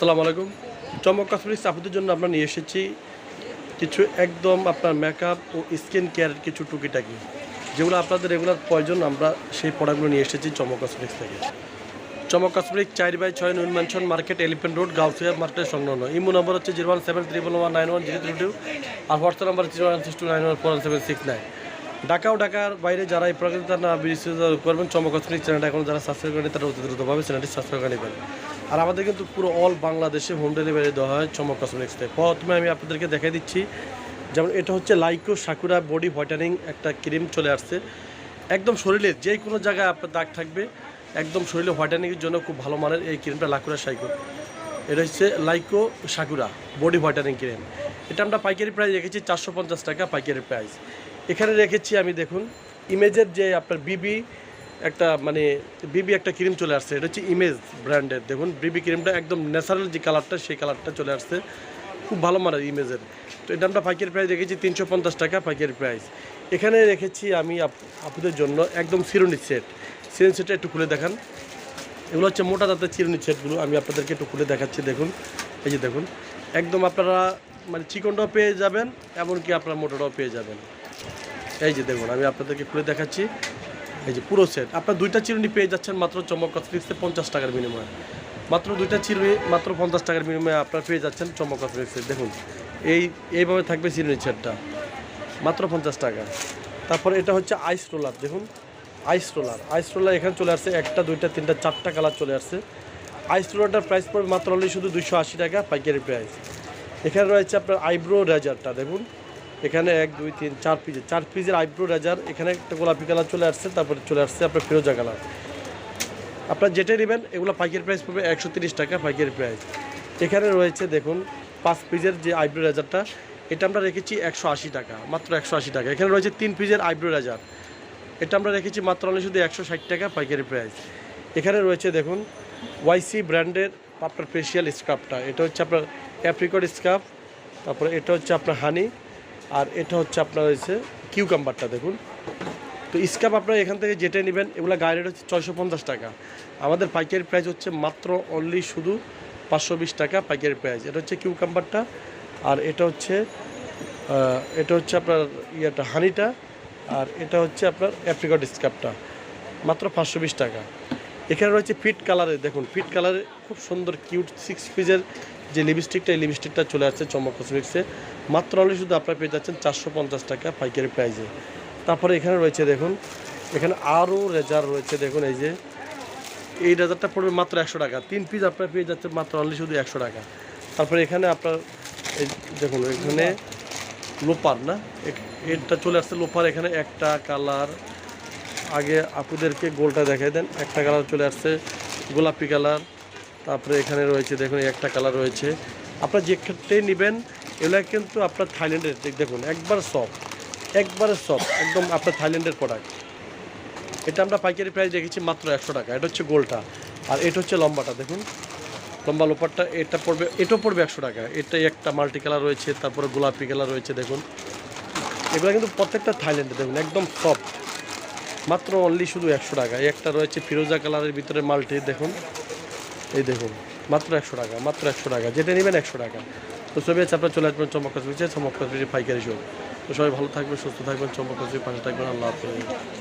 আসসালামু আলাইকুম। চমক কসমেটিক্স আপনাদের জন্য আমরা নিয়ে এসেছি কিছু একদম আপনার মেকআপ ও স্কিন কেয়ারের কিছু টুকিটাকি। যেগুলো আপনাদের রেগুলার প্রয়োজন, আমরা সেই প্রোডাক্টগুলো নিয়ে এসেছি চমক কসমেটিক্স থেকে। চমক কসমেটিক্স চার বাই ছয় Noon mansion market elephant road Gausia market সংলগ্ন। ইমো নম্বর হচ্ছে zero one seven three one nine one zero three two আর WhatsApp number zero one six two nine one four seven six nine. Dhaka ও ঢাকার বাইরে যারা এই প্রকৃতি না বিশেষ করবেন, চমক কসমেটিক্স চ্যানেলটা এখন যারা সাবস্ক্রাইব করেন তারা অতি দ্রুতভাবে চ্যানেলটি সাবস্ক্রাইব করে নেবেন। আর আমাদের কিন্তু পুরো অল বাংলাদেশে হোম ডেলিভারি দেওয়া হয় চমক কসমেটিক্স থেকে প্রথমে আমি আপনাদেরকে দেখাই দিচ্ছি, যেমন এটা হচ্ছে লাইকো সাকুরা বডি হোয়াইটানিং একটা ক্রিম চলে আসছে। একদম শরীরের যে কোনো জায়গায় আপনার দাগ থাকবে, একদম শরীরে হোয়াইটানিংয়ের জন্য খুব ভালো মানের এই ক্রিমটা লাকুরা সাইকো এটা হচ্ছে Laiko Sakura body whitening cream এটা আমরা পাইকারি প্রাইস রেখেছি চারশো পঞ্চাশ টাকা পাইকারি প্রাইস এখানে রেখেছি আমি দেখুন ইমেজের যে আপনার বিবি একটা মানে বিবি একটা ক্রিম চলে আসছে, এটা হচ্ছে ইমেজ ব্র্যান্ডের দেখুন বিবি ক্রিমটা একদম ন্যাচারাল যে কালারটা সেই কালারটা চলে আসছে। খুব ভালো মানের ইমেজের তো এটা আমরা পাইকারি প্রাইস রেখেছি তিনশো পঞ্চাশ টাকা পাইকারি প্রাইস এখানে রেখেছি আমি আপ- আপনাদের জন্য একদম সিরোনি সেট সিরোনি সেটটা একটু খুলে দেখান। এগুলো হচ্ছে মোটা দাঁতের চিরুনি সেটগুলো আমি আপনাদেরকে একটু খুলে দেখাচ্ছি, দেখুন। এই যে দেখুন, একদম আপনারা মানে চিকনটাও পেয়ে যাবেন, এমনকি আপনারা মোটাটাও পেয়ে যাবেন। এই যে দেখুন, আমি আপনাদেরকে খুলে দেখাচ্ছি। এই যে পুরো সেট আপনার দুইটা চিরুনি পেয়ে যাচ্ছেন মাত্র চমক কসমেটিক্সে পঞ্চাশ টাকার বিনিময়ে। মাত্র দুইটা চিরুনি, মাত্র পঞ্চাশ টাকার বিনিময়ে আপনারা পেয়ে যাচ্ছেন চমক কসমেটিক্সে দেখুন, এই, এইভাবে থাকবে চিরুনি সেটটা মাত্র পঞ্চাশ টাকা। তারপরে এটা হচ্ছে আইস রোলার দেখুন। আইস রোলার আইস রোলার এখানে চলে আসছে, একটা, দুইটা, তিনটা, চারটা কালার চলে আসছে। আইস রোলারটার প্রাইস পড়বে মাত্র অনলি শুধু দুইশো আশি টাকা পাইকারি প্রাইস এখানে রয়েছে আপনার আইব্রো রেজারটা দেখুন। এখানে এক, দুই, তিন, চার পিসের চার পিসের আইব্রো রেজার এখানে একটা গোলাপি কালার চলে আসছে, তারপরে চলে আসছে আপনার ফিরোজা কালার আপনার যেটাই নেবেন, এগুলো পাইকারি প্রাইস পড়বে একশো টাকা পাইকারি প্রাইস এখানে রয়েছে দেখুন, পাঁচ পিজের যে আইব্রো রেজারটা এটা আমরা রেখেছি একশো আশি টাকা, মাত্র একশো আশি টাকা। এখানে রয়েছে তিন পিজের আইব্রো রেজার এটা আমরা রেখেছি মাত্র অনলি শুধু একশো ষাট টাকা পাইকারি প্রাইস এখানে রয়েছে দেখুন ওয়াইসি ব্র্যান্ডের আপনার ফেশিয়াল স্কার্ফটা এটা হচ্ছে আপনার অ্যাপ্রিকট স্কার্ফ তারপরে এটা হচ্ছে আপনার হানি আর এটা হচ্ছে আপনার হচ্ছে কিউকাম্বারটা দেখুন। তো স্কার্ফ আপনারা এখান থেকে যেটা নেবেন, এগুলো গায়ে হচ্ছে ছয়শো পঞ্চাশ টাকা। আমাদের পাইকারি প্রাইস হচ্ছে মাত্র অনলি শুধু পাঁচশো বিশ টাকা পাইকারি প্রাইস এটা হচ্ছে কিউকাম্বারটা আর এটা হচ্ছে এটা হচ্ছে আপনার ইয়েটা হানিটা আর এটা হচ্ছে আপনার অ্যাপ্রিকট স্কার্ফটা মাত্র পাঁচশো বিশ টাকা। এখানে রয়েছে ফিট কালারে দেখুন ফিট কালারে খুব সুন্দর কিউট সিক্স পিসের যে লিপস্টিকটা, এই লিপস্টিকটা চলে আসছে চমক কসমিক্সে মাত্র অনলি শুধু আপনারা পেয়ে যাচ্ছেন চারশো পঞ্চাশ টাকা পাইকারি প্রাইসে তারপরে এখানে রয়েছে দেখুন, এখানে আরও রেজার রয়েছে দেখুন, এই যে। এই রেজারটা পড়বে মাত্র একশো টাকা। তিন পিস আপনার পেয়ে যাচ্ছেন মাত্র অনলি শুধু একশো টাকা। তারপরে এখানে আপনার, এই দেখুন, এখানে লোপার না? এটা চলে আসছে লোপার, এখানে একটা কালার। আগে আপুদেরকে গোলটা দেখাই দেন, একটা কালার চলে আসছে গোলাপি কালার। তারপরে এখানে রয়েছে, দেখুন একটা কালার রয়েছে। আপনার যে ক্ষেত্রেই নেবেন, এগুলো কিন্তু আপনার থাইল্যান্ডের দেখুন, একবার সফট একবারে সফট একদম আপনার থাইল্যান্ডের প্রোডাক্ট এটা আমরা পাইকারি প্রাইস রেখেছি মাত্র একশো টাকা, এটা হচ্ছে গোলটা। আর এটা হচ্ছে লম্বাটা, দেখুন, লম্বা লোপারটা এটা পড়বে, এটাও পড়বে একশো টাকা। এটাই একটা মাল্টি কালার রয়েছে, তারপরে গোলাপি কালার রয়েছে, দেখুন। এগুলো কিন্তু প্রত্যেকটা থাইল্যান্ডে, দেখুন, একদম সফট মাত্র অনলি শুধু একশো টাকা। একটা রয়েছে ফিরোজা কালারের ভিতরে মাল্টি দেখুন। এই দেখুন, মাত্র একশো টাকা, মাত্র একশো টাকা, যেটা নেবেন একশো টাকা। তো সবাই আছে, আপনার চলে আসবেন চমক কাশ্মীর চমক কাশ্মীর পাইকারি সব তো সবাই ভালো থাকবেন, সুস্থ থাকবেন চমক কাশ্মীর পাশে থাকবেন, আল্লাহ হাফেজ।